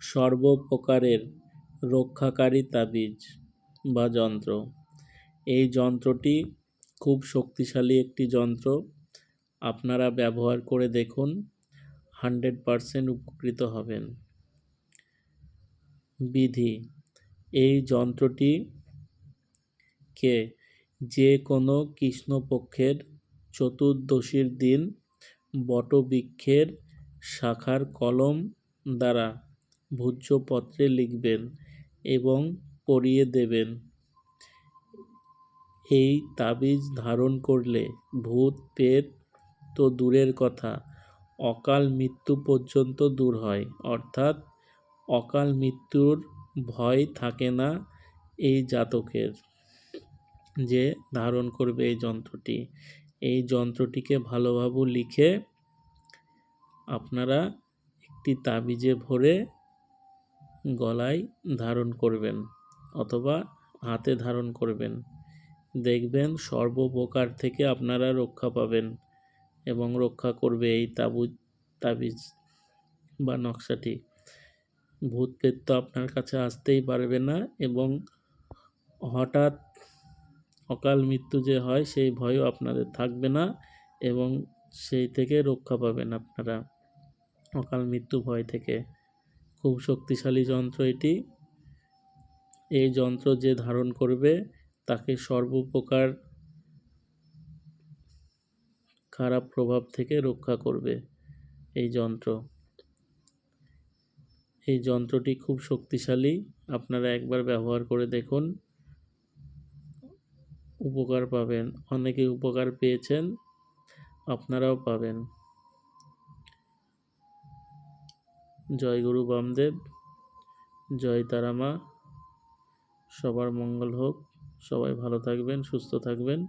সর্বপ্রকারের রক্ষাকারী তাবিজ বা যন্ত্র। এই যন্ত্রটি খুব শক্তিশালী একটি যন্ত্র। আপনারা ব্যবহার করে দেখুন, হান্ড্রেড পারসেন্ট উপকৃত হবেন। বিধি, এই যন্ত্রটিকে যে কোনো কৃষ্ণপক্ষের চতুর্দশীর দিন বটবৃক্ষের শাখার কলম দ্বারা ভূজ্যপত্রে লিখবেন এবং পরিয়ে দেবেন। এই তাবিজ ধারণ করলে ভূত, পেট তো দূরের কথা, অকাল মৃত্যু পর্যন্ত দূর হয়। অর্থাৎ অকাল মৃত্যুর ভয় থাকে না এই জাতকের যে ধারণ করবে এই যন্ত্রটি। এই যন্ত্রটিকে ভালোভাবে লিখে আপনারা একটি তাবিজে ভরে গলায় ধারণ করবেন অথবা হাতে ধারণ করবেন। দেখবেন সর্বপ্রকার থেকে আপনারা রক্ষা পাবেন এবং রক্ষা করবে এই তাবুজ, তাবিজ বা নকশাটি। ভূত প্রেত তো আপনার কাছে আসতেই পারবে না এবং হঠাৎ অকাল মৃত্যু যে হয় সেই ভয়ও আপনাদের থাকবে না এবং সেই থেকে রক্ষা পাবেন আপনারা অকাল মৃত্যু ভয় থেকে। খুব শক্তিশালী যন্ত্র এটি। এই যন্ত্র যে ধারণ করবে তাকে সর্বপ্রকার খারাপ প্রভাব থেকে রক্ষা করবে এই যন্ত্র। এই যন্ত্রটি খুব শক্তিশালী, আপনারা একবার ব্যবহার করে দেখুন। উপকার পাবেন, অনেকে উপকার পেয়েছেন, আপনারাও পাবেন। জয় গুরু বামদেব জয় তারামা সবার মঙ্গল হোক সবাই ভালো থাকবেন সুস্থ থাকবেন।